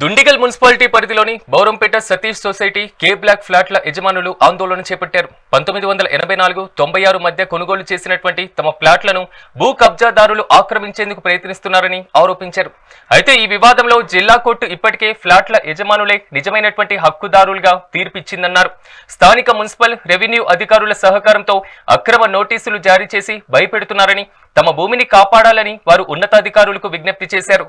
Dundigal municipality పరిధిలోని Bowrampet Satish society K block ఫ్లాట్ల యజమానులు ఆందోళన చేపట్టారు. పంతొమ్మిది వందల ఎనభై నాలుగు తొంభై ఆరు మధ్య కొనుగోలు చేసినటువంటి తమ ఫ్లాట్లను భూ కబ్జాదారులు ఆక్రమించేందుకు ప్రయత్నిస్తున్నారని ఆరోపించారు. అయితే ఈ వివాదంలో జిల్లా కోర్టు ఇప్పటికే ఫ్లాట్ల యజమానులే నిజమైనటువంటి హక్కుదారులుగా తీర్పిచ్చిందన్నారు. స్థానిక మున్సిపల్ రెవెన్యూ అధికారుల సహకారంతో అక్రమ నోటీసులు జారీ చేసి భయపెడుతున్నారని తమ భూమిని కాపాడాలని వారు ఉన్నతాధికారులకు విజ్ఞప్తి చేశారు.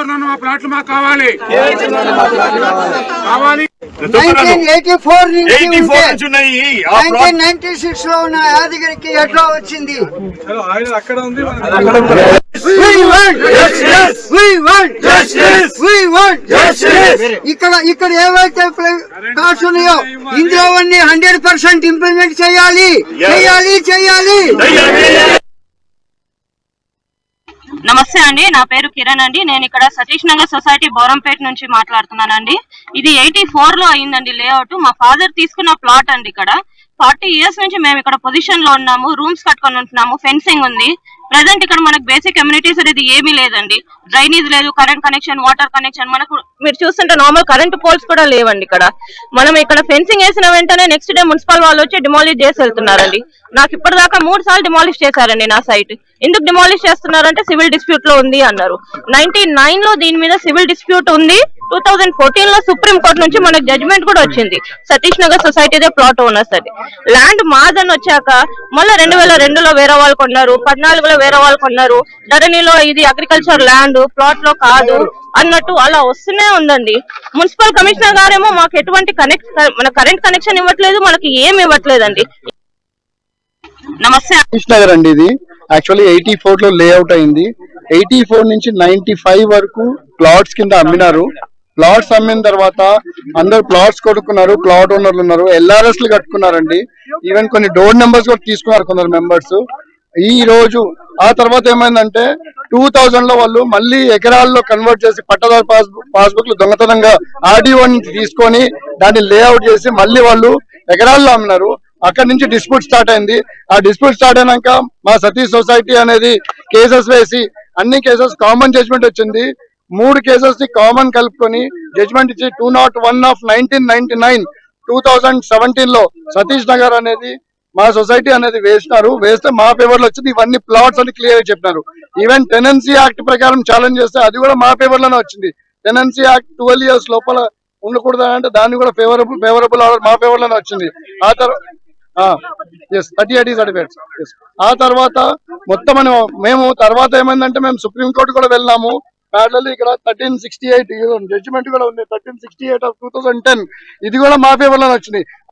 Prevention మా ప్లాట్లు మాకు కావాలి. కావాలి. 1984 నుంచి ఎయిటీ ఉంటే ఫోర్ నుంచి ఉన్నాయి. ఆ ప్లాట్ 1996 లో ఉన్న యాదగిరికి ఎట్లా వచ్చింది. అక్కడ ఉంది. ఇక్కడ ఇక్కడ ఏవైతే కార్డ్స్ ఉన్నాయో ఇందులో హండ్రెడ్ పర్సెంట్ ఇంప్లిమెంట్ చేయాలి. చేయాలి చేయాలి. నమస్తే అండి నా పేరు కిరణ్ అండి. నేను ఇక్కడ సతీష్ నగర్ సొసైటీ బోరంపేట నుంచి మాట్లాడుతున్నానండి. ఇది ఎయిటీ ఫోర్లో అయిందండి లేఅవుట్ మా ఫాదర్ తీసుకున్న ప్లాట్ అండి ఇక్కడ. ఫార్టీ ఇయర్స్ నుంచి మేము ఇక్కడ పొజిషన్లో ఉన్నాము రూమ్స్ కట్టుకొని ఉంటున్నాము ఫెన్సింగ్ ఉంది. ప్రజెంట్ ఇక్కడ మనకు బేసిక్ కమ్యూనిటీస్ అనేది ఏమీ లేదండి. డ్రైనేజ్ లేదు కరెంట్ కనెక్షన్ వాటర్ కనెక్షన్ మనకు మీరు చూస్తుంటే నార్మల్ కరెంట్ పోల్స్ కూడా లేవండి ఇక్కడ. మనం ఇక్కడ ఫెన్సింగ్ వేసిన వెంటనే నెక్స్ట్ డే మున్సిపల్ వాళ్ళు వచ్చి డిమాలిష్ చేసి వెళ్తున్నారండి. నాకు ఇప్పటిదాకా మూడు సార్లు డిమాలిష్ చేశారండి నా సైట్ ఎందుకు డిమాలిష్ చేస్తున్నారంటే సివిల్ డిస్ప్యూట్లో ఉంది అన్నారు. నైన్టీ నైన్లో దీని మీద సివిల్ డిస్ప్యూట్ ఉంది. టూ థౌజండ్ ఫోర్టీన్లో సుప్రీం కోర్టు నుంచి మనకు జడ్జ్మెంట్ కూడా వచ్చింది. సతీష్ నగర్ సొసైటీదే ప్లాట్ ఓనర్స్ అది ల్యాండ్ మాదని వచ్చాక మళ్ళీ రెండు వేల రెండులో వేరే వాళ్ళు కొన్నారు పద్నాలుగులో వేరే వాళ్ళు కొన్నారు. ధరణిలో ఇది అగ్రికల్చర్ ల్యాండ్ ప్లాట్లో కాదు అన్నట్టు అలా వస్తూనే ఉందండి. మున్సిపల్ కమిషనర్ గారేమో మాకు ఎటువంటి కనెక్ట్ మన కరెంట్ కనెక్షన్ ఇవ్వట్లేదు మనకి ఏం ఇవ్వట్లేదండి. నమస్తే. సతీష్ నగర్ అండి ఇది. యాక్చువల్లీ ఎయిటీ ఫోర్లో లేఅవుట్ అయింది. ఎయిటీ ఫోర్ నుంచి నైన్టీ ఫైవ్ వరకు ప్లాట్స్ కింద అమ్మినారు. ప్లాట్స్ అమ్మిన తర్వాత అందరు ప్లాట్స్ కొడుకున్నారు ప్లాట్ ఓనర్లు ఉన్నారు ఎల్ఆర్ఎస్లు కట్టుకున్నారండి. ఈవెన్ కొన్ని డోర్ నెంబర్స్ కూడా తీసుకున్నారు కొందరు మెంబర్స్ ఈ రోజు ఆ తర్వాత ఏమైందంటే టూ థౌజండ్లో వాళ్ళు మళ్ళీ ఎకరాల్లో కన్వర్ట్ చేసి పట్టదారు పాస్ పాస్బుక్లు దొంగతనంగా ఆర్డీఓ నుంచి తీసుకొని దాన్ని లేఅవుట్ చేసి మళ్ళీ వాళ్ళు ఎకరాల్లో అమ్మినారు. అక్కడ నుంచి డిస్ప్యూట్ స్టార్ట్ అయింది. ఆ డిస్ప్యూట్ స్టార్ట్ అయినాక మా సతీ సొసైటీ అనేది కేసెస్ వేసి అన్ని కేసెస్ కామన్ జడ్జ్మెంట్ వచ్చింది. మూడు కేసెస్ని కామన్ కలుపుకొని జడ్జిమెంట్ ఇచ్చి two not one of nineteen ninety nine two thousand సెవెంటీన్లో సతీష్ నగర్ అనేది మా సొసైటీ అనేది వేసినారు. వేస్తే మా పేపర్లో వచ్చింది. ఇవన్నీ ప్లాట్స్ అని క్లియర్ చెప్పినారు. ఈవెన్ టెనెన్సీ యాక్ట్ ప్రకారం ఛాలెంజ్ చేస్తే అది కూడా మా పేపర్లోనే వచ్చింది. టెనెన్సీ యాక్ట్ ట్వెల్వ్ ఇయర్స్ లోపల ఉండకూడదు అంటే దాన్ని కూడా ఫేవరబుల్ ఫేవరబుల్ ఆర్డర్ మా పేపర్లోనే వచ్చింది. ఆ తర్వాత ఎస్ థర్టీ ఎయిట్ సర్టిఫికేట్స్ ఆ తర్వాత మొత్తం మేము తర్వాత ఏమైందంటే మేము సుప్రీం కోర్టు కూడా వెళ్ళాము ప్యారలల్ ఇక్కడ థర్టీన్ సిక్స్టీ ఎయిట్ జడ్జిమెంట్ కూడా ఉంది. Thirteen sixty eight of two thousand ten ఇది కూడా మా వల్ల వచ్చినాయి